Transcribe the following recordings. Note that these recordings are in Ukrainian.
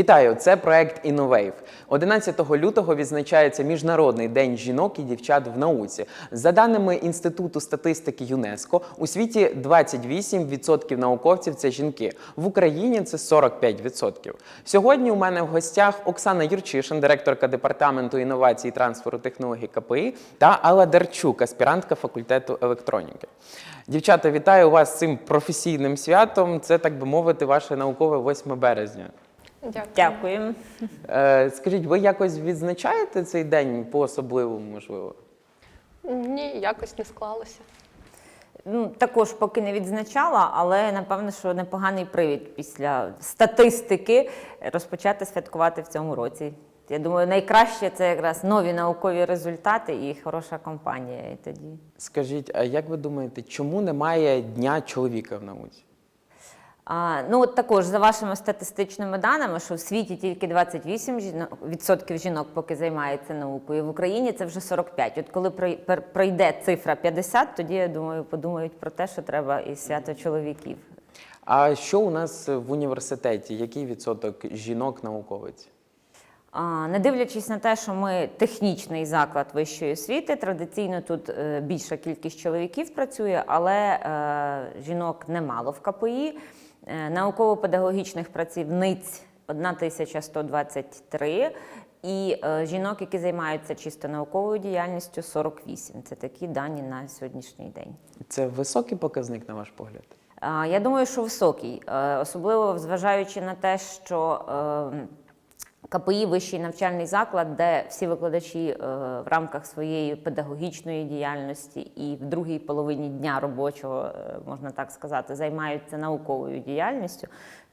Вітаю! Це проект Innovate. 11 лютого відзначається Міжнародний день жінок і дівчат в науці. За даними Інституту статистики ЮНЕСКО, у світі 28% науковців це жінки. В Україні це 45%. Сьогодні у мене в гостях Оксана Юрчишин, директорка департаменту інновацій і трансферу технологій КПІ, та Алла Дарчук, аспірантка факультету електроніки. Дівчата, вітаю вас з цим професійним святом. Це так би мовити, ваше наукове 8 березня. Дякую. Дякую. Е, скажіть, ви якось відзначаєте цей день по особливому, можливо? Ні, якось не склалося. Ну, також поки не відзначала, але напевно, що непоганий привід після статистики розпочати святкувати в цьому році. Я думаю, найкраще це якраз нові наукові результати і хороша компанія. І тоді Скажіть, а як ви думаєте, чому немає дня чоловіка в науці? Ну от також за вашими статистичними даними, що в світі тільки 28 жінок, відсотків жінок поки займається наукою. В Україні це вже 45. От коли пройде цифра 50, тоді я думаю, подумають про те, що треба і свято чоловіків. А що у нас в університеті? Який відсоток жінок науковиць? Не дивлячись на те, що ми технічний заклад вищої освіти, традиційно тут е, більша кількість чоловіків працює, але е, жінок немало в КПІ. Е, Науково-педагогічних працівниць 1123 і е, жінок, які займаються чисто науковою діяльністю, 48. Це такі дані на сьогоднішній день. Це високий показник, на ваш погляд? Я думаю, що високий, Е, особливо зважаючи на те, що е, КПІ вищий навчальний заклад, де всі викладачі е, в рамках своєї педагогічної діяльності і в другій половині дня робочого, е, можна так сказати, займаються науковою діяльністю,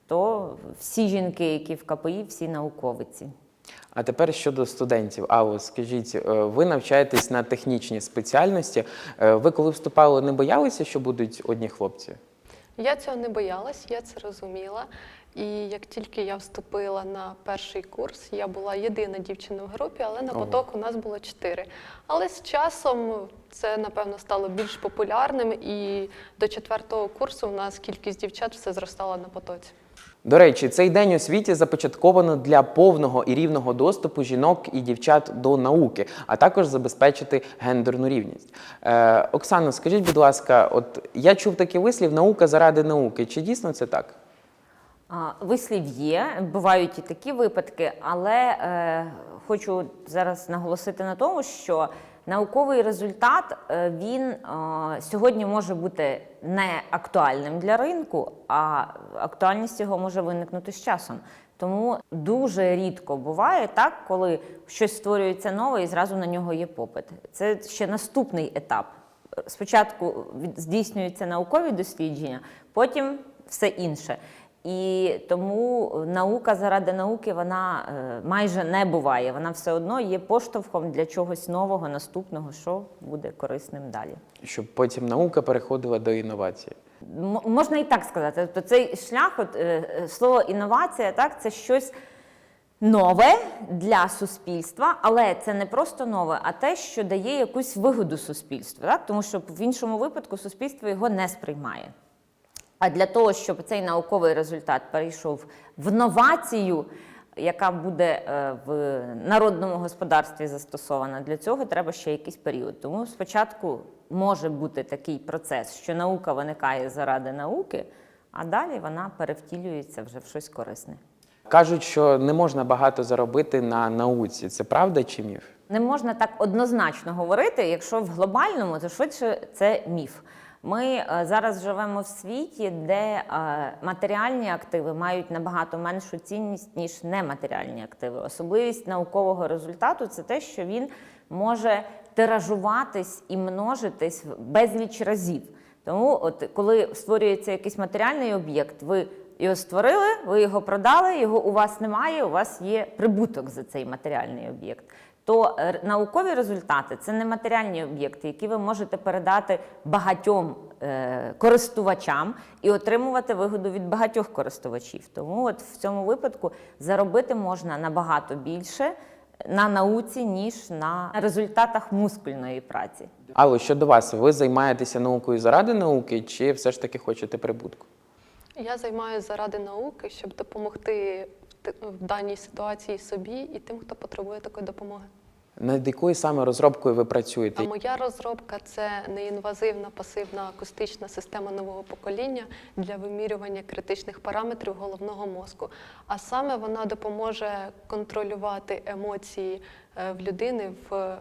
то всі жінки, які в КПІ, всі науковиці. А тепер щодо студентів. Алло, скажіть, е, ви навчаєтесь на технічній спеціальності. Ви коли вступали, не боялися, що будуть одні хлопці? Я цього не боялась, я це розуміла. І як тільки я вступила на перший курс, я була єдина дівчина в групі, але на поток у нас було чотири. Але з часом це напевно стало більш популярним, і до четвертого курсу у нас кількість дівчат все зростала на потоці. До речі, цей день у світі започатковано для повного і рівного доступу жінок і дівчат до науки, а також забезпечити гендерну рівність. Е, Оксано, скажіть, будь ласка, от я чув такий вислів наука заради науки. Чи дійсно це так? Вислів є, бувають і такі випадки, але е, хочу зараз наголосити на тому, що науковий результат е, він е, сьогодні може бути не актуальним для ринку, а актуальність його може виникнути з часом. Тому дуже рідко буває так, коли щось створюється нове і зразу на нього є попит. Це ще наступний етап. Спочатку здійснюються наукові дослідження, потім все інше. І тому наука заради науки вона е, майже не буває. Вона все одно є поштовхом для чогось нового, наступного, що буде корисним далі. Щоб потім наука переходила до інновації. М- можна і так сказати. Тобто цей шлях, от, е, е, слово інновація, так, це щось нове для суспільства, але це не просто нове, а те, що дає якусь вигоду суспільству, так? тому що в іншому випадку суспільство його не сприймає. А для того, щоб цей науковий результат перейшов в новацію, яка буде е, в народному господарстві застосована, для цього треба ще якийсь період. Тому спочатку може бути такий процес, що наука виникає заради науки, а далі вона перевтілюється вже в щось корисне. Кажуть, що не можна багато заробити на науці. Це правда чи міф? Не можна так однозначно говорити, якщо в глобальному, то швидше це міф. Ми е, зараз живемо в світі, де е, матеріальні активи мають набагато меншу цінність, ніж нематеріальні активи. Особливість наукового результату це те, що він може тиражуватись і множитись безліч разів. Тому, от коли створюється якийсь матеріальний об'єкт, ви його створили, ви його продали, його у вас немає, у вас є прибуток за цей матеріальний об'єкт. То е, наукові результати це не матеріальні об'єкти, які ви можете передати багатьом е, користувачам і отримувати вигоду від багатьох користувачів. Тому от в цьому випадку заробити можна набагато більше на науці, ніж на результатах мускульної праці. Але щодо вас, ви займаєтеся наукою заради науки, чи все ж таки хочете прибутку? Я займаюся заради науки, щоб допомогти в даній ситуації собі і тим, хто потребує такої допомоги. Над якою саме розробкою ви працюєте? А моя розробка це неінвазивна пасивна акустична система нового покоління для вимірювання критичних параметрів головного мозку. А саме вона допоможе контролювати емоції е, в людини в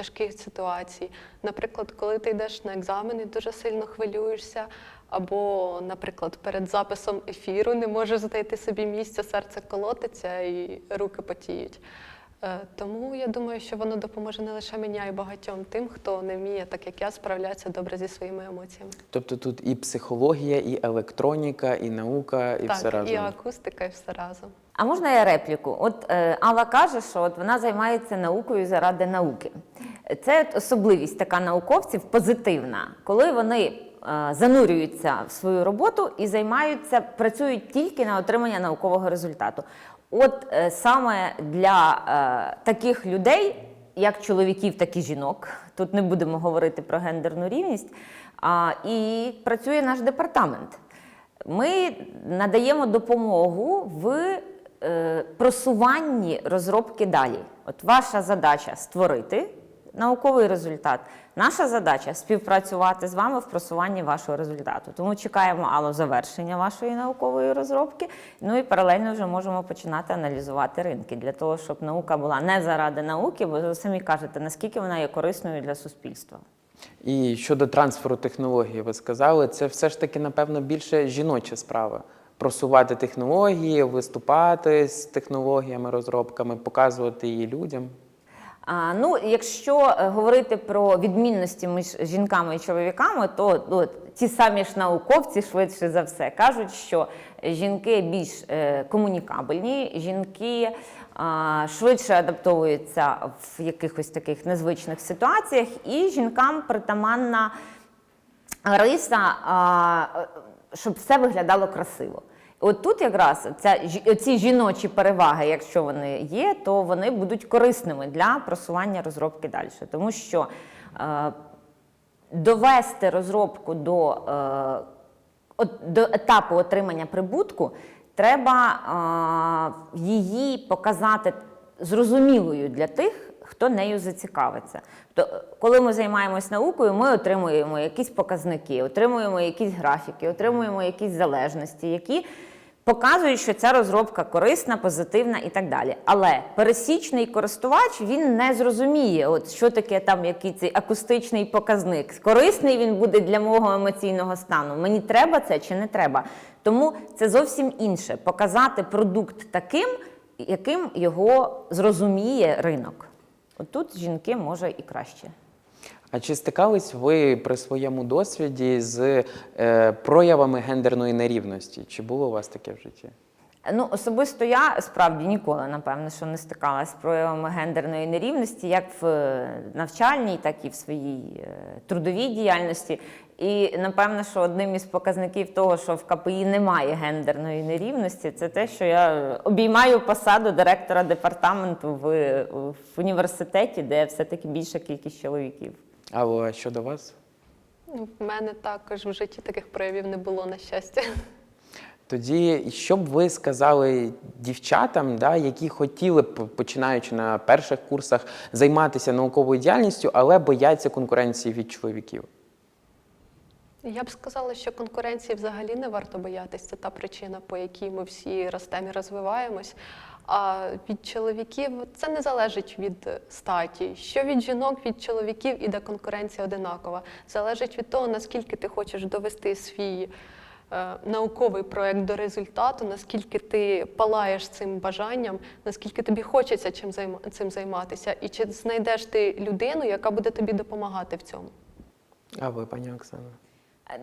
тяжких ситуаціях. Наприклад, коли ти йдеш на екзамен і дуже сильно хвилюєшся, або, наприклад, перед записом ефіру не можеш знайти собі місця, серце колотиться і руки потіють. Е, Тому я думаю, що воно допоможе не лише мені, а й багатьом тим, хто не вміє, так як я, справлятися добре зі своїми емоціями. Тобто тут і психологія, і електроніка, і наука, і все так, і акустика, і все разом. А можна я репліку? От е, Алла каже, що от вона займається наукою заради науки. Це особливість така науковців позитивна, коли вони е, занурюються в свою роботу і займаються, працюють тільки на отримання наукового результату. От е, саме для е, таких людей, як чоловіків, так і жінок, тут не будемо говорити про гендерну рівність, і працює наш департамент. Ми надаємо допомогу в просуванні розробки далі. От ваша задача створити науковий результат. Наша задача співпрацювати з вами в просуванні вашого результату. Тому чекаємо алло завершення вашої наукової розробки. Ну і паралельно вже можемо починати аналізувати ринки для того, щоб наука була не заради науки, бо ви самі кажете, наскільки вона є корисною для суспільства. І щодо трансферу технологій, ви сказали, це все ж таки, напевно, більше жіноча справа. Просувати технології, виступати з технологіями, розробками, показувати її людям. Ну, якщо е, говорити про відмінності між жінками і чоловіками, то ну, ті самі ж науковці швидше за все кажуть, що жінки більш е, комунікабельні, жінки швидше адаптовуються в якихось таких незвичних ситуаціях, і жінкам притаманна риса, щоб все виглядало красиво. От тут якраз ця, ці жіночі переваги, якщо вони є, то вони будуть корисними для просування розробки далі. Тому що е, довести розробку до, е, от, до етапу отримання прибутку, треба е, її показати зрозумілою для тих, хто нею зацікавиться. Тобто, коли ми займаємось наукою, ми отримуємо якісь показники, отримуємо якісь графіки, отримуємо якісь залежності, які показують, що ця розробка корисна, позитивна і так далі. Але пересічний користувач він не зрозуміє, от що таке там який цей акустичний показник. Корисний він буде для мого емоційного стану. Мені треба це чи не треба. Тому це зовсім інше показати продукт таким, яким його зрозуміє ринок. От тут жінки може і краще. А чи стикались ви при своєму досвіді з е, проявами гендерної нерівності? Чи було у вас таке в житті? Ну, особисто я справді ніколи, напевно, що не стикалася з проявами гендерної нерівності, як в е, навчальній, так і в своїй е, трудовій діяльності. І напевно, що одним із показників того, що в КПІ немає гендерної нерівності, це те, що я обіймаю посаду директора департаменту в, в університеті, де все-таки більша кількість чоловіків. А щодо вас? В мене також в житті таких проявів не було, на щастя. Тоді, що б ви сказали дівчатам, да, які хотіли б, починаючи на перших курсах, займатися науковою діяльністю, але бояться конкуренції від чоловіків? Я б сказала, що конкуренції взагалі не варто боятися. Це та причина, по якій ми всі ростемо і розвиваємось. А від чоловіків це не залежить від статі. Що від жінок, від чоловіків іде конкуренція одинакова. Залежить від того, наскільки ти хочеш довести свій е, науковий проект до результату, наскільки ти палаєш цим бажанням, наскільки тобі хочеться чим займа- цим займатися, і чи знайдеш ти людину, яка буде тобі допомагати в цьому. А ви, пані Оксана?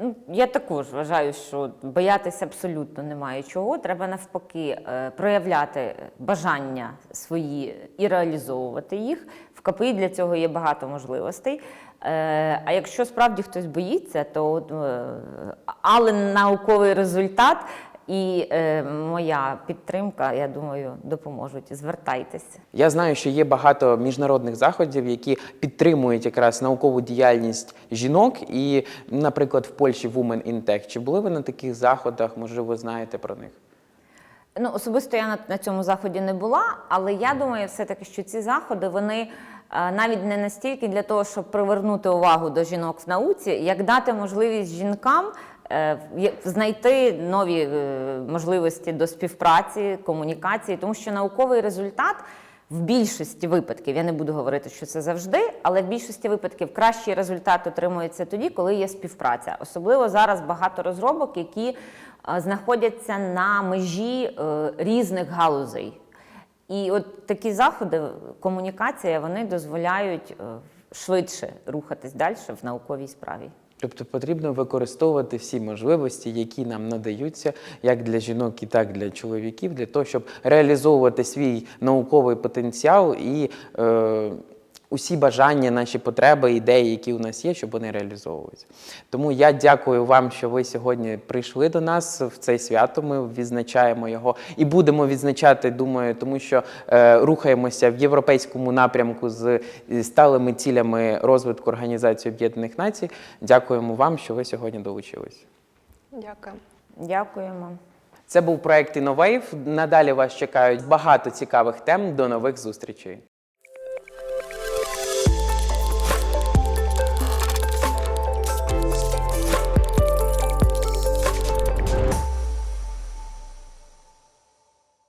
Ну, Я також вважаю, що боятися абсолютно немає чого. Треба навпаки е, проявляти бажання свої і реалізовувати їх. В КПІ для цього є багато можливостей. Е, А якщо справді хтось боїться, то е, але науковий результат і е, моя підтримка, я думаю, допоможуть. Звертайтеся. Я знаю, що є багато міжнародних заходів, які підтримують якраз наукову діяльність жінок, і, наприклад, в Польщі Women in Tech. Чи були ви на таких заходах? Можливо, знаєте про них? Ну, особисто я на, на цьому заході не була, але я думаю, все-таки, що ці заходи вони е, навіть не настільки для того, щоб привернути увагу до жінок в науці, як дати можливість жінкам знайти нові е, можливості до співпраці, комунікації, тому що науковий результат. В більшості випадків, я не буду говорити, що це завжди, але в більшості випадків кращий результат отримується тоді, коли є співпраця. Особливо зараз багато розробок, які е, знаходяться на межі е, різних галузей. І от такі заходи, комунікація, вони дозволяють е, швидше рухатись далі в науковій справі. Тобто потрібно використовувати всі можливості, які нам надаються, як для жінок, і так для чоловіків, для того, щоб реалізовувати свій науковий потенціал і е, усі бажання, наші потреби, ідеї, які у нас є, щоб вони реалізовувалися. Тому я дякую вам, що ви сьогодні прийшли до нас в це свято. Ми відзначаємо його і будемо відзначати, думаю, тому що е, рухаємося в європейському напрямку з з сталими цілями розвитку Організації Об'єднаних Націй. Дякуємо вам, що ви сьогодні долучились. Дякую. Дякуємо. Це був проект Innovate. Надалі вас чекають багато цікавих тем. До нових зустрічей.